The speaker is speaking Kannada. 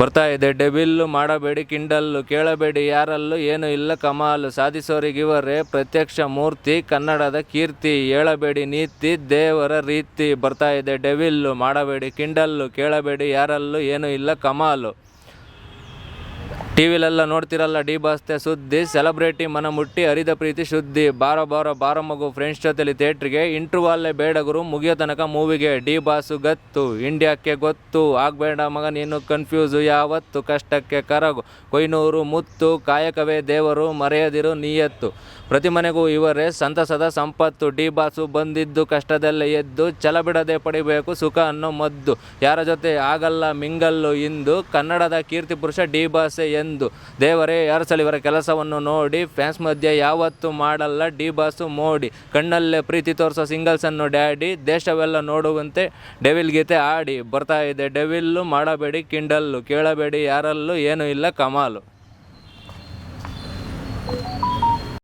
ಬರ್ತಾ ಇದೆ. ಡೆಬಿಲ್ಲು ಮಾಡಬೇಡಿ ಕಿಂಡಲ್ಲು ಕೇಳಬೇಡಿ, ಯಾರಲ್ಲೂ ಏನು ಇಲ್ಲ ಕಮಾಲು. ಸಾಧಿಸೋರಿಗಿವರೇ ಪ್ರತ್ಯಕ್ಷ ಮೂರ್ತಿ, ಕನ್ನಡದ ಕೀರ್ತಿ, ಹೇಳಬೇಡಿ ನೀತಿ, ದೇವರ ರೀತಿ. ಬರ್ತಾ ಇದೆ. ಡೆವಿಲ್ಲು ಮಾಡಬೇಡಿ ಕಿಂಡಲ್ಲು ಕೇಳಬೇಡಿ, ಯಾರಲ್ಲೂ ಏನು ಇಲ್ಲ ಕಮಾಲು. ಟಿವಿಲೆಲ್ಲ ನೋಡ್ತಿರಲ್ಲ, ಡಿ ಬಾಸ್ತೆ ಸುದ್ದಿ, ಸೆಲೆಬ್ರಿಟಿ ಮನ ಮುಟ್ಟಿ ಹರಿದ ಪ್ರೀತಿ ಸುದ್ದಿ ಬಾರೋ ಬಾರೋ ಬಾರ ಮಗು ಫ್ರೆಂಡ್ಸ್ ಜೊತೆಲಿ ಥಿಯೇಟ್ರಿಗೆ ಇಂಟ್ರವಲ್ಲೇ ಬೇಡ ಗುರು, ಮುಗಿಯೋ ತನಕ ಮೂವಿಗೆ, ಡಿ ಬಾಸು ಗತ್ತು, ಇಂಡಿಯಾಕ್ಕೆ ಗೊತ್ತು, ಆಗಬೇಡ ಮಗ ನೀನು ಕನ್ಫ್ಯೂಸು ಯಾವತ್ತು, ಕಷ್ಟಕ್ಕೆ ಕರಗು, ಕೊಯ್ನೂರು ಮುತ್ತು, ಕಾಯಕವೇ ದೇವರು, ಮರೆಯದಿರು ನೀಯತ್ತು. ಪ್ರತಿ ಮನೆಗೂ ಇವರೇ, ಸಂತಸದ ಸಂಪತ್ತು, ಡಿ ಬಾಸು ಬಂದಿದ್ದು ಕಷ್ಟದಲ್ಲೇ ಎದ್ದು, ಛಲ ಬಿಡದೆ ಪಡಿಬೇಕು ಸುಖ ಅನ್ನೋ ಮದ್ದು. ಯಾರ ಜೊತೆ ಆಗಲ್ಲ ಮಿಂಗಲ್ಲು ಇಂದು, ಕನ್ನಡದ ಕೀರ್ತಿ ಪುರುಷ ಡಿ ಬಾಸೆ ಎಂದು ದೇವರೇ ಯಾರು ಸಲ ಇವರ ಕೆಲಸವನ್ನು ನೋಡಿ ಫ್ಯಾನ್ಸ್ ಮಧ್ಯೆ ಯಾವತ್ತೂ ಮಾಡಲ್ಲ, ಡಿ ಬಾಸು ಮೋಡಿ. ಕಣ್ಣಲ್ಲೇ ಪ್ರೀತಿ ತೋರಿಸೋ ಸಿಂಗಲ್ಸನ್ನು ಡ್ಯಾಡಿ, ದೇಶವೆಲ್ಲ ನೋಡುವಂತೆ ಡೆವಿಲ್ ಗೀತೆ ಆಡಿ. ಬರ್ತಾ ಇದೆ ಡೆವಿಲ್ಲು, ಮಾಡಬೇಡಿ, ಕಿಂಡಲ್ಲು, ಕೇಳಬೇಡಿ, ಯಾರಲ್ಲೂ ಏನೂ ಇಲ್ಲ, ಕಮಾಲು.